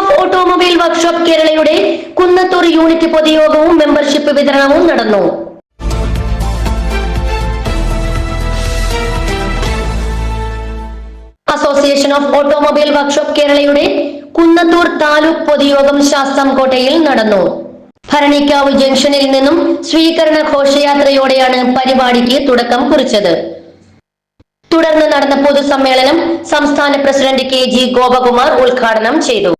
Of automobile workshop കേരളയുടെ Kunnathur unit പൊതുയോഗവും membership വിതരണവും നടന്നു. അസോസിയേഷൻ ഓഫ് ഓട്ടോമൊബൈൽ വർക്ക്ഷോപ്പ് കേരളയുടെ കുന്നത്തൂർ താലൂക്ക് പൊതുയോഗം ശാസ്താംകോട്ടയിൽ നടന്നു. ഭരണിക്കാവ് ജംഗ്ഷനിൽ നിന്നും സ്വീകരണ ഘോഷയാത്രയോടെയാണ് പരിപാടിക്ക് തുടക്കം കുറിച്ചത്. തുടർന്ന് നടന്ന പൊതുസമ്മേളനം സംസ്ഥാന പ്രസിഡന്റ് കെ ജി ഗോപകുമാർ ഉദ്ഘാടനം ചെയ്തു.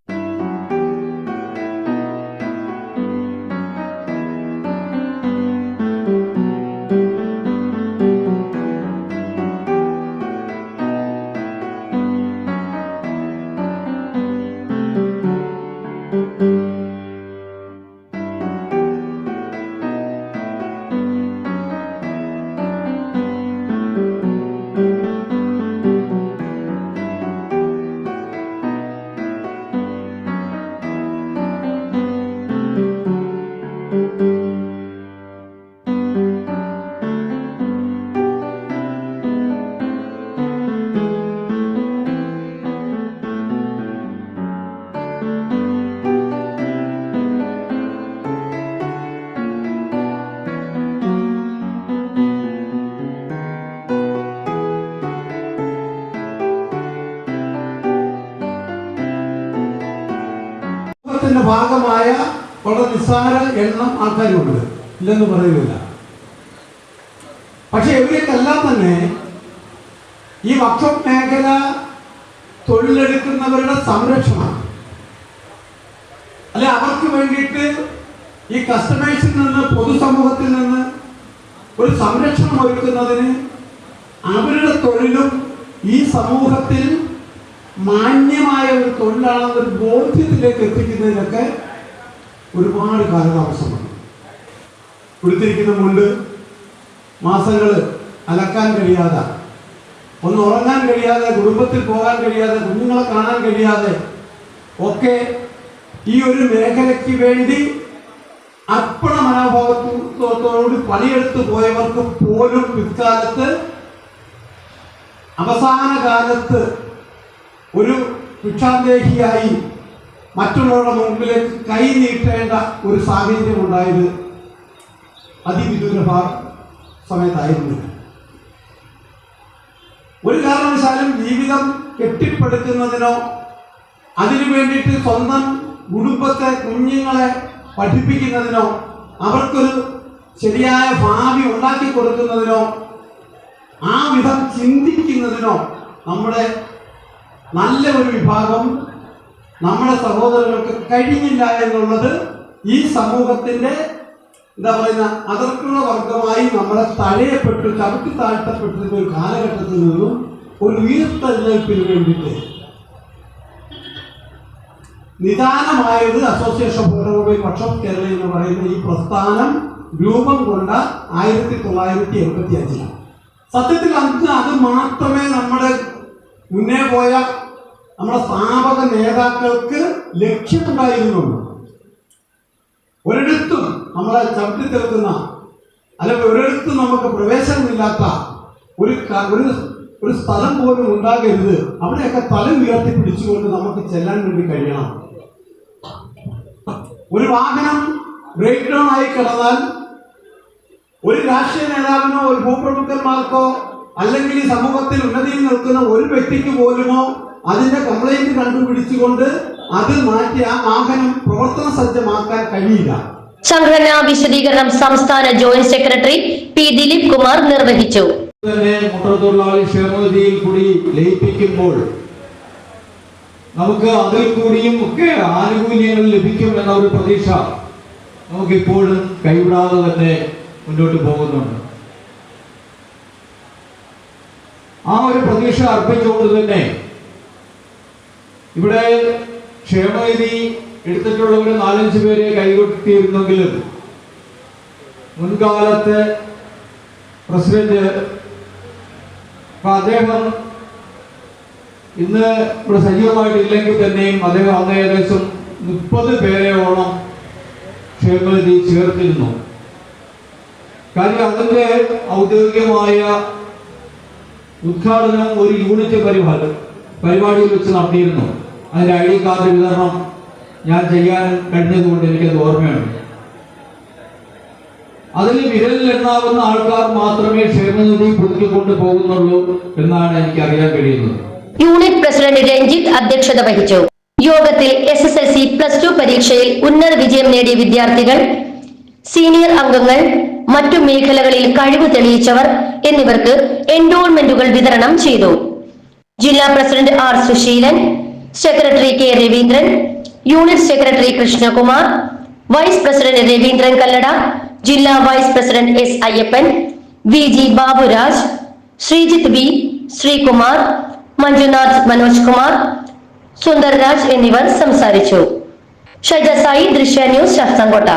സമൂഹത്തിന്റെ ഭാഗമായ വളരെ നിസ്സാര എണ്ണം ആൾക്കാരുണ്ട്. ഇല്ലെന്ന് പറയുന്നില്ല. പക്ഷെ എവിടേക്കെല്ലാം തന്നെ ഈ വർക്ക്ഷോപ്പ് മേഖല തൊഴിലെടുക്കുന്നവരുടെ സംരക്ഷണം. അല്ലെ അവർക്ക് വേണ്ടിയിട്ട് ഈ കസ്റ്റമേഴ്സിൽ നിന്ന് പൊതുസമൂഹത്തിൽ നിന്ന് ഒരു സംരക്ഷണം ഒരുക്കുന്നതിന് അവരുടെ തൊഴിലും ഈ സമൂഹത്തിൽ മാന്യമായ ഒരു തൊഴിലാണെന്നൊരു ബോധ്യത്തിലേക്ക് എത്തിക്കുന്നതിനൊക്കെ ഒരുപാട് കാലതാമസമാണ് കൊടുത്തിരിക്കുന്ന മുണ്ട് മാസങ്ങൾ അലക്കാൻ കഴിയാതെ ഒന്ന് ഉറങ്ങാൻ കഴിയാതെ കുടുംബത്തിൽ പോകാൻ കഴിയാതെ കുഞ്ഞുങ്ങളെ കാണാൻ കഴിയാതെ ഒക്കെ ഈ ഒരു മേഖലയ്ക്ക് വേണ്ടി അർപ്പണ മനോഭാവത്തോട് പണിയെടുത്ത് പോയവർക്ക് പോലും പിൽക്കാലത്ത് അവസാന കാലത്ത് ഒരു ഭിക്ഷാന്തേഹിയായി മറ്റുള്ളവരുടെ മുമ്പിലേക്ക് കൈ നീട്ടേണ്ട ഒരു സാഹചര്യം ഉണ്ടായത് അതിവിദൂര സമയത്തായിരുന്നു. ഒരു കാരണവശാലും ജീവിതം കെട്ടിപ്പടുക്കുന്നതിനോ അതിനു വേണ്ടിയിട്ട് സ്വന്തം കുടുംബത്തെ കുഞ്ഞുങ്ങളെ പഠിപ്പിക്കുന്നതിനോ അവർക്കൊരു ശരിയായ ഭാവി ഉണ്ടാക്കി കൊടുക്കുന്നതിനോ ആ വിധം ചിന്തിക്കുന്നതിനോ നമ്മുടെ നല്ല ഒരു വിഭാഗം നമ്മുടെ സഹോദരങ്ങൾക്ക് കഴിഞ്ഞില്ല എന്നുള്ളത് ഈ സമൂഹത്തിന്റെ എന്താ പറയുന്ന അതിർക്കുള്ള വർഗമായി നമ്മളെ തഴയപ്പെട്ടു ചവിട്ടി താഴ്ത്തപ്പെട്ടിരുന്ന ഒരു കാലഘട്ടത്തിൽ നിന്നും ഒരു ഉയർത്തെഴുന്നേൽപ്പിന് വേണ്ടിയിട്ട് നിദാനമായത് അസോസിയേഷൻ ഭരണകൂടി പക്ഷം കേരള എന്ന് പറയുന്ന ഈ പ്രസ്ഥാനം രൂപം കൊണ്ട ആയിരത്തി തൊള്ളായിരത്തി എൺപത്തി അഞ്ചിലാണ്. സത്യത്തിൽ അന്ന് അത് മാത്രമേ നമ്മുടെ മുന്നേ പോയ നമ്മുടെ സ്ഥാപക നേതാക്കൾക്ക് ലക്ഷ്യമുണ്ടായിരുന്നുള്ളൂ ഒരിടത്തും നമ്മളെ ചവിട്ടി തീർക്കുന്ന അല്ലെങ്കിൽ ഒരിടത്തും നമുക്ക് പ്രവേശനമില്ലാത്ത ഒരു ഒരു ഒരു സ്ഥലം പോലും ഉണ്ടാകരുത്. അവിടെയൊക്കെ തല ഉയർത്തി പിടിച്ചുകൊണ്ട് നമുക്ക് ചെല്ലാൻ വേണ്ടി കഴിയണം. ഒരു വാഹനം ബ്രേക്ക് ഡൗൺ ആയി കിടന്നാൽ ഒരു രാഷ്ട്രീയ നേതാവിനോ ഒരു ഭൂപ്രഭുക്കന്മാർക്കോ അല്ലെങ്കിൽ ഈ സമൂഹത്തിൽ ഉന്നതിയിൽ നിൽക്കുന്ന ഒരു വ്യക്തിക്ക് പോലുമോ അതിന്റെ കംപ്ലൈന്റ് കണ്ടുപിടിച്ചുകൊണ്ട് അത് മാറ്റി ആ വാഹനം പ്രവർത്തന സജ്ജമാക്കാൻ കഴിയില്ല. സംഘടനാ വിശദീകരണം സംസ്ഥാന joint secretary P Dileep Kumar നിർവഹിച്ചു. തന്നെ മോട്ടോർ തൊഴിലാളി ക്ഷേമനിധിയിൽ കൂടി ലയിപ്പിക്കുമ്പോൾ നമുക്ക് അതിൽ കൂടിയും ഒക്കെ ആനുകൂല്യങ്ങൾ ലഭിക്കും എന്ന ഒരു പ്രതീക്ഷ നമുക്ക് ഇപ്പോഴും കൈവിടാതെ തന്നെ മുന്നോട്ട് പോകുന്നുണ്ട്. ആ ഒരു പ്രതീക്ഷ അർപ്പിച്ചുകൊണ്ട് തന്നെ ഇവിടെ ക്ഷേമനിധി ഒരു നാലഞ്ച് പേരെ കൈകൊട്ടിയിരുന്നെങ്കിലും മുൻകാലത്ത് പ്രസിഡന്റ് അദ്ദേഹം ഇന്ന് ഇവിടെ സജീവമായിട്ടില്ലെങ്കിൽ തന്നെയും അദ്ദേഹം അന്ന് ഏകദേശം മുപ്പത് പേരെയോളം ക്ഷേമനിധി ചേർത്തിരുന്നു. കാര്യം അതിന്റെ ഔദ്യോഗികമായ ഉദ്ഘാടനം ഒരു യൂണിറ്റ് പരിപാടി പരിപാടിയിൽ വെച്ച് നടത്തിയിരുന്നു. അതിന്റെ ഐ ഡി കാർഡ് വിതരണം ഞാൻ ചെയ്യാൻ കഴിഞ്ഞതുകൊണ്ട് എനിക്കത് ഓർമ്മയുണ്ട് അതിൽ വിരലിലെണ്ണാവുന്ന ആൾക്കാർ മാത്രമേ ക്ഷേമനിധി പുതുക്കിക്കൊണ്ട് പോകുന്നുള്ളൂ എന്നാണ് എനിക്ക് അറിയാൻ കഴിയുന്നത്. യൂണിറ്റ് പ്രസിഡന്റ് രഞ്ജിത്ത് അധ്യക്ഷത വഹിച്ചു. യോഗത്തിൽ S S L C plus two പരീക്ഷയിൽ ഉന്നത വിജയം നേടിയ വിദ്യാർത്ഥികൾ സീനിയർ അംഗങ്ങൾ മറ്റു മേഖലകളിൽ കഴിവ് തെളിയിച്ചവർ എന്നിവർക്ക് എൻഡോൾമെന്റുകൾ വിതരണം ചെയ്തു. ജില്ലാ president R Suseelan secretary K Raveendran unit secretary Krishnakumar vice president Raveendran Kallada ജില്ലാ vice president S Ayyappan V G Baburaj Sreejith B Sreekumar Manjunath Manoj Kumar Sundarraj എന്നിവർ സംസാരിച്ചു. ഷജസായി ദൃശ്യ ന്യൂസ് ശാസ്താംകോട്ട.